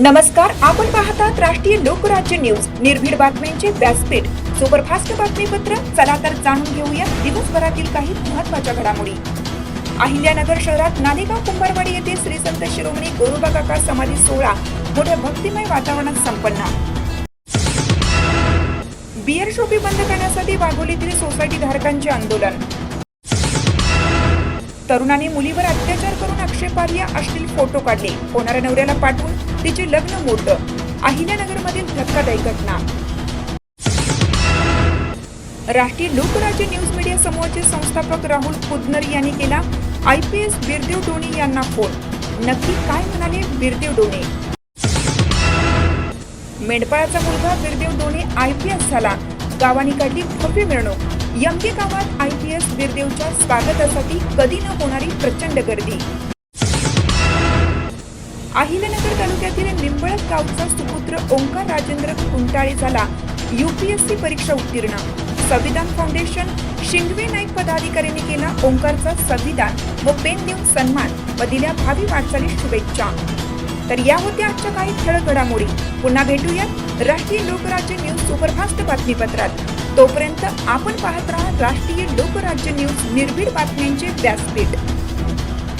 नमस्कार आपण पाहतात राष्ट्रीय लोकराज्य न्यूज. निर्भीड बातम्यांचे व्यासपीठ. सुपरफास्ट बातमीपत्र चला तर जाणून घेऊया दिवसभरातील काही महत्त्वाच्या घडामोडी. अहिल्यानगर शहरात नालेगाव कुंभारवाडी येथे श्री संत शिरोमणी गोरोबा काका समाधी सोहळा. मोठ्या भक्तिमय वातावरणात संपन्न. बियर शोपी बंद करण्यासाठी वाघोलीतील सोसायटी धारकांचे आंदोलन. तरुणाने मुलीवर अत्याचार करून आक्षेपार्ह अश्लील फोटो काढले. होणाऱ्या नवऱ्याला पाठवून तिचे लग्न मोठं अहिल्यानगरमधील धक्कादायी घटना. राष्ट्रीय लोकराज्य न्यूज मीडिया समूहाचे संस्थापक राहुल कुदनर यांनी केला I P S Birdev Done यांना फोन. नक्की काय म्हणाले बिरदेव डोणे? मेंढपाळाचा मुलगा Birdev Done I P S झाला. गावाने काढली भव्य मिरवणूक. यमके गावात आय पी एस बिरदेवच्या स्वागतासाठी कधी न होणारी प्रचंड गर्दी. अहिल्यानगर तालुक्यातील निंबळक गावचा सुपुत्र ओंकार राजेंद्र कुंटाळे झाला. युपीएससी परीक्षा उत्तीर्ण. संविधान फाउंडेशन शिंगवे नाईक पदाधिकाऱ्यांनी केला ओंकारचा संविधान व पेन देऊन सन्मान व दिल्या भावी वाटचालीस शुभेच्छा. तर या होत्या आजच्या काही ठळक घडामोडी. पुन्हा भेटूयात राष्ट्रीय लोकराज्य न्यूज सुपरफास्ट बातमीपत्रात. तोपर्यंत आपण पाहत राहा राष्ट्रीय लोकराज्य न्यूज निर्भीड बातम्यांचे व्यासपीठ.